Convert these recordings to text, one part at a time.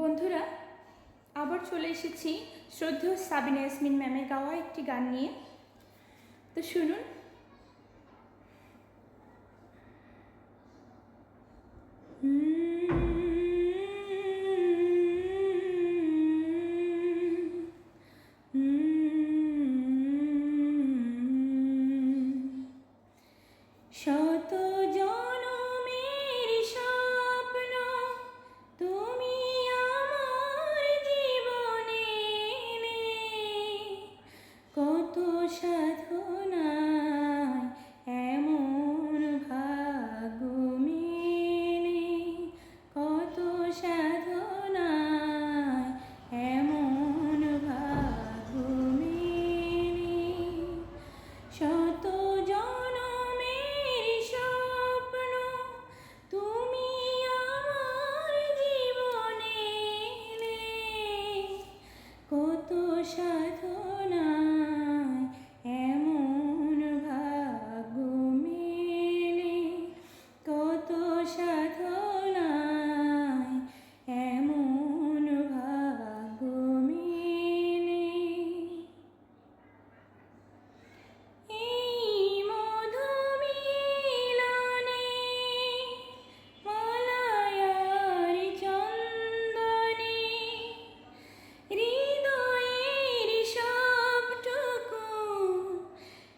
বন্ধুরা আবার চলে এসেছি শ্রদ্ধেয় সাবিনা ইয়াসমিন ম্যামের গাওয়া একটি গান নিয়ে। তো শুনুন।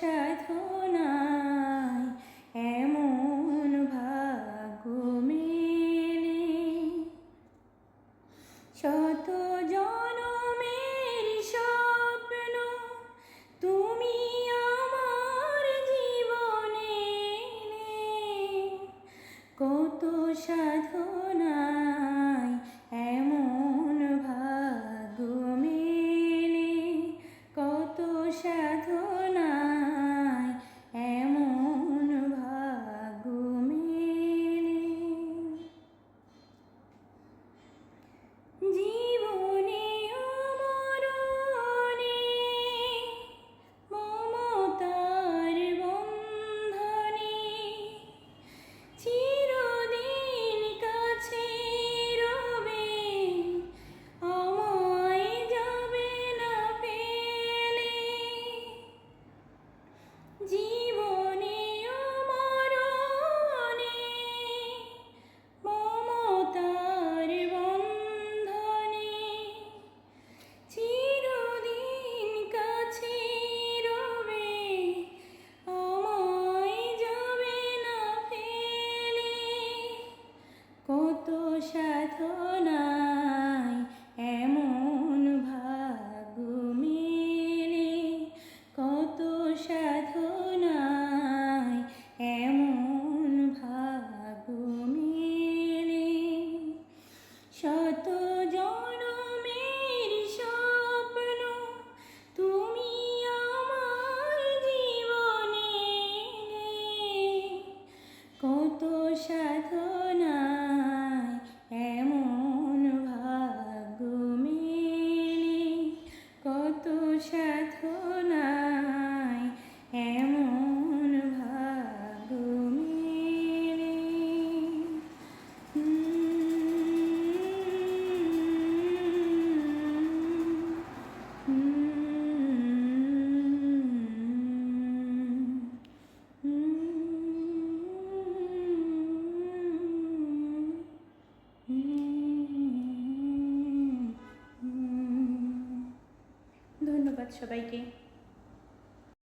সাধনায় এমন ভাগ্য মেলে। শত প্রার্থনা সবাইকে।